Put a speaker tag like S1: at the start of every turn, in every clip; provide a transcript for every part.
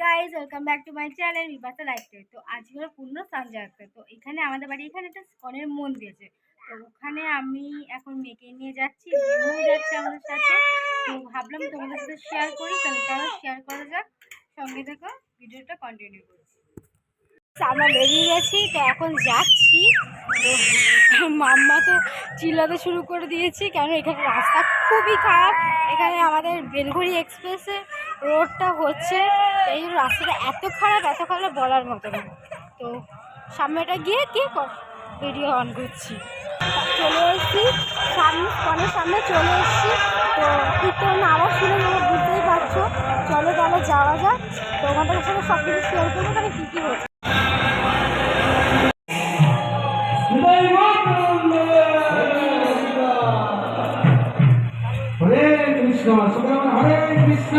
S1: Guys welcome back to my channel Bipasha lifestyle তো আজকে হলো পূর্ণ সানযাত্রা। তো এখানে আমাদের বাড়ি এখানে একটা স্কনের মন্দির আছে। তো ওখানে আমি এখন মেয়েকে নিয়ে যাচ্ছি যাচ্ছে আমাদের সাথে। তো ভাবলাম তোমাদের সাথে শেয়ার করি, তাহলে চলো শেয়ার করা যাক। সঙ্গে থেকো, ভিডিওটা কন্টিনিউ করছি আমরা বেরিয়ে গেছি, তো এখন যাচ্ছি। মাম্মা তো চিল্লাতে শুরু করে দিয়েছি কেন এখানে রাস্তা খুবই খারাপ। এখানে আমাদের বেলঘড়ি এক্সপ্রেসে রোডটা হচ্ছে। এই জন্য রাস্তাটা এত খারাপ এত খারাপ বলার মতো না। তো সামনেটা গিয়ে কে ভিডিও অন করছি। চলে এসেছি সামনে ফোনের সামনে চলে এসেছি। তো কীর্তন আবার শুনে যাব বুঝতেই পারছ। চলো তাহলে যাওয়া যাক। তোমাদের সাথে সব কিছু শেয়ার করব, তাহলে কী কী হচ্ছে
S2: হরে কৃষ্ণ হরে কৃষ্ণ।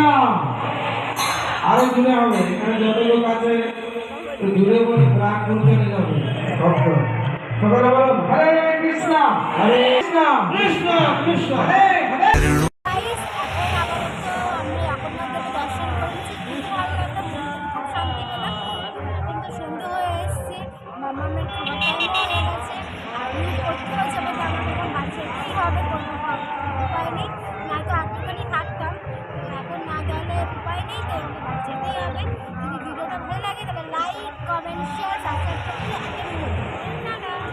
S2: আরও দূরে হবে এখানে যত লোক আছে দূরে করে প্রাণ চলে যাবে সকলে বলো হরে কৃষ্ণ হরে কৃষ্ণ কৃষ্ণ কৃষ্ণ। হরে হরে হবে কোনো